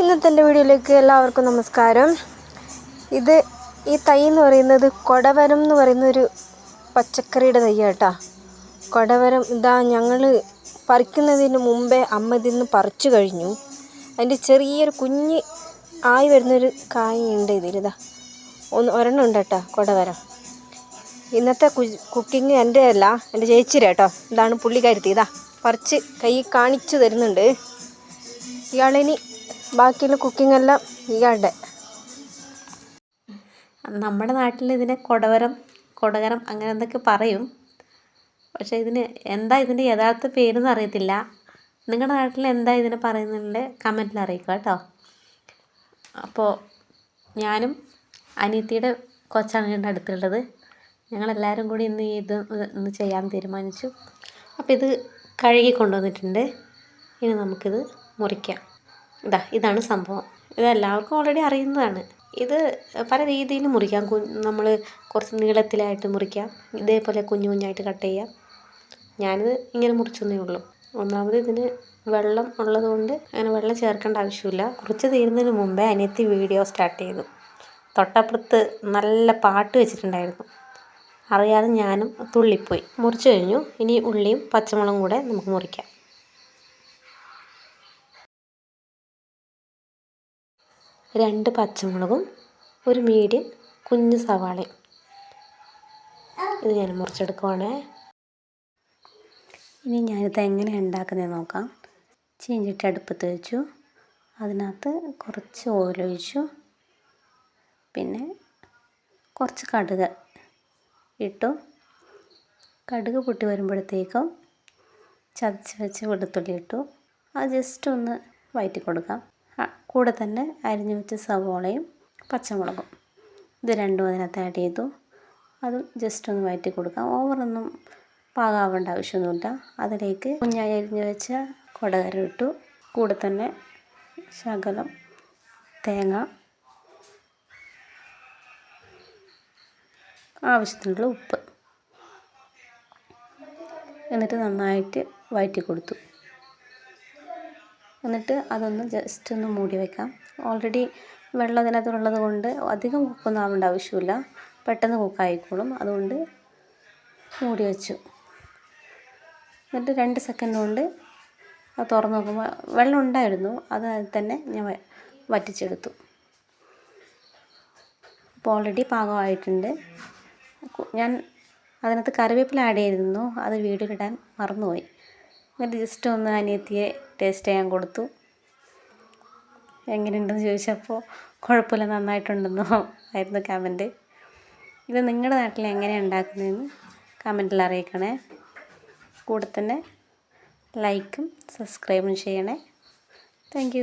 ഇന്നത്തെ എന്റെ വീഡിയോയിലേക്ക് എല്ലാവർക്കും നമസ്കാരം. ഇത് ഈ തൈ എന്ന് പറയുന്നത് കൊടവരം എന്ന് പറയുന്നൊരു പച്ചക്കറിയുടെ തൈ കേട്ടോ കൊടവരം ഇതാ ഞങ്ങൾ പറിക്കുന്നതിന് മുമ്പേ അമ്മ ഇതിന്ന് പറിച്ചു കഴിഞ്ഞു. അതിന്റെ ചെറിയൊരു കുഞ്ഞ് ആയി വരുന്നൊരു കായുണ്ട് ഇതിലിതാ ഒന്ന് ഒരെണ്ണം ഉണ്ട് കേട്ടോ കൊടവരം. ഇന്നത്തെ കുക്കിംഗ് എന്റെ അല്ല എന്റെ ചേച്ചി കേട്ടോ. ഇതാണ് പുള്ളിക്കാരുത്തി. ഇതാ പറിച്ച് കൈ കാണിച്ചു തരുന്നുണ്ട്. ഇയാളിനി ബാക്കിയുള്ള കുക്കിംഗ് എല്ലാം ഇയാളുടെ നമ്മുടെ നാട്ടിൽ ഇതിനെ കൊടവരം കൊടകരം അങ്ങനെ എന്തൊക്കെ പറയും. പക്ഷേ ഇതിന് എന്താ ഇതിന്റെ യഥാർത്ഥ പേരെന്ന് അറിയത്തില്ല. നിങ്ങളുടെ നാട്ടിൽ എന്താ ഇതിനെ പറയുന്നുണ്ട് കമന്റിൽ അറിയിക്കുക കേട്ടോ. അപ്പോൾ ഞാനും അനിയത്തിയുടെ കൊച്ചാണ് എന്റെ അടുത്തുള്ളത്. ഞങ്ങളെല്ലാവരും കൂടി ഇന്ന് ഇത് ഇന്ന് ചെയ്യാൻ തീരുമാനിച്ചു. അപ്പോൾ ഇത് കഴുകി കൊണ്ടുവന്നിട്ടുണ്ട്. ഇനി നമുക്കിത് മുറിക്കാം. ഇതാ ഇതാണ് സംഭവം. ഇത് എല്ലാവർക്കും ഓൾറെഡി അറിയുന്നതാണ്. ഇത് പല രീതിയിൽ മുറിക്കാം. നമ്മൾ കുറച്ച് നീളത്തിലായിട്ട് മുറിക്കാം. ഇതേപോലെ കുഞ്ഞു കുഞ്ഞായിട്ട് കട്ട് ചെയ്യാം. ഞാനിത് ഇങ്ങനെ മുറിച്ചെന്നേ ഉള്ളൂ. ഒന്നാമത് ഇതിന് വെള്ളം ഉള്ളതുകൊണ്ട് അങ്ങനെ വെള്ളം ചേർക്കേണ്ട ആവശ്യമില്ല. കുറച്ച് തീരുന്നതിന് മുമ്പേ അനിയത്തി വീഡിയോ സ്റ്റാർട്ട് ചെയ്തു. തൊട്ടപ്പുറത്ത് നല്ല പാട്ട് വെച്ചിട്ടുണ്ടായിരുന്നു. അറിയാതെ ഞാനും തുള്ളിപ്പോയി. മുറിച്ച് കഴിഞ്ഞു. ഇനി ഉള്ളിയും പച്ചമുളകും കൂടെ നമുക്ക് മുറിക്കാം. രണ്ട് പച്ചമുളകും ഒരു മീഡിയം കുഞ്ഞു സവാളയും. ഇത് ഞാൻ മുറിച്ചെടുക്കുവാണേ. ഇനി ഞാനിത് എങ്ങനെ ഉണ്ടാക്കുന്നത് നോക്കാം. ചീഞ്ചിട്ട് അടുപ്പത്ത് വെച്ചു. അതിനകത്ത് കുറച്ച് ഓയിലൊഴിച്ചു പിന്നെ കുറച്ച് കടുക് ഇട്ടു. കടുക് പൊട്ടി വരുമ്പോഴത്തേക്കും ചതച്ച് വെച്ച് വെളുത്തുള്ളി ഇട്ടു. അത് ജസ്റ്റ് ഒന്ന് വയറ്റി കൊടുക്കാം കൂടെ തന്നെ അരിഞ്ഞു വെച്ച സവോളയും പച്ചമുളകും. ഇത് രണ്ടും അതിനകത്ത് ആഡ് ചെയ്തു. അതും ജസ്റ്റ് ഒന്ന് വയറ്റി കൊടുക്കാം. ഓവറൊന്നും പാകാവേണ്ട ആവശ്യമൊന്നുമില്ല. അതിലേക്ക് കുഞ്ഞായി അരിഞ്ഞു വെച്ച കൊടകര ഇട്ടു. കൂടെ തന്നെ ശകലം തേങ്ങ ആവശ്യത്തിനുള്ള ഉപ്പ്. എന്നിട്ട് നന്നായിട്ട് വഴറ്റി കൊടുത്തു. എന്നിട്ട് അതൊന്ന് ജസ്റ്റ് ഒന്ന് മൂടി വെക്കാം. ഓൾറെഡി വെള്ളം അതിനകത്തുള്ളത് കൊണ്ട് അധികം കുക്കൊന്നും ആവേണ്ട ആവശ്യമില്ല. പെട്ടെന്ന് കുക്കായിക്കോളും അതുകൊണ്ട് മൂടി വെച്ചു. എന്നിട്ട് രണ്ട് സെക്കൻഡ് കൊണ്ട് അത് തുറന്ന് നോക്കുമ്പോൾ വെള്ളം ഉണ്ടായിരുന്നു. അത് തന്നെ ഞാൻ വറ്റിച്ചെടുത്തു. അപ്പോൾ ഓൾറെഡി പാകമായിട്ടുണ്ട്. ഞാൻ അതിനകത്ത് കറിവേപ്പില ആഡ് ചെയ്തിരുന്നു. അത് വീഡിയോയിലിടാൻ മറന്നുപോയി. എന്നിട്ട് ജസ്റ്റ് ഒന്ന് അനിയത്തിയെ ടേസ്റ്റ് ചെയ്യാൻ കൊടുത്തു. എങ്ങനെയുണ്ടെന്ന് ചോദിച്ചപ്പോൾ കുഴപ്പമില്ല നന്നായിട്ടുണ്ടെന്നോ ആയിരുന്നു കമന്റ് ഇത് നിങ്ങളുടെ നാട്ടിൽ എങ്ങനെയാണ് ഉണ്ടാക്കുന്നതെന്ന് കമന്റിൽ അറിയിക്കണേ. കൂടെ തന്നെ ലൈക്കും സബ്സ്ക്രൈബും ചെയ്യണേ. താങ്ക്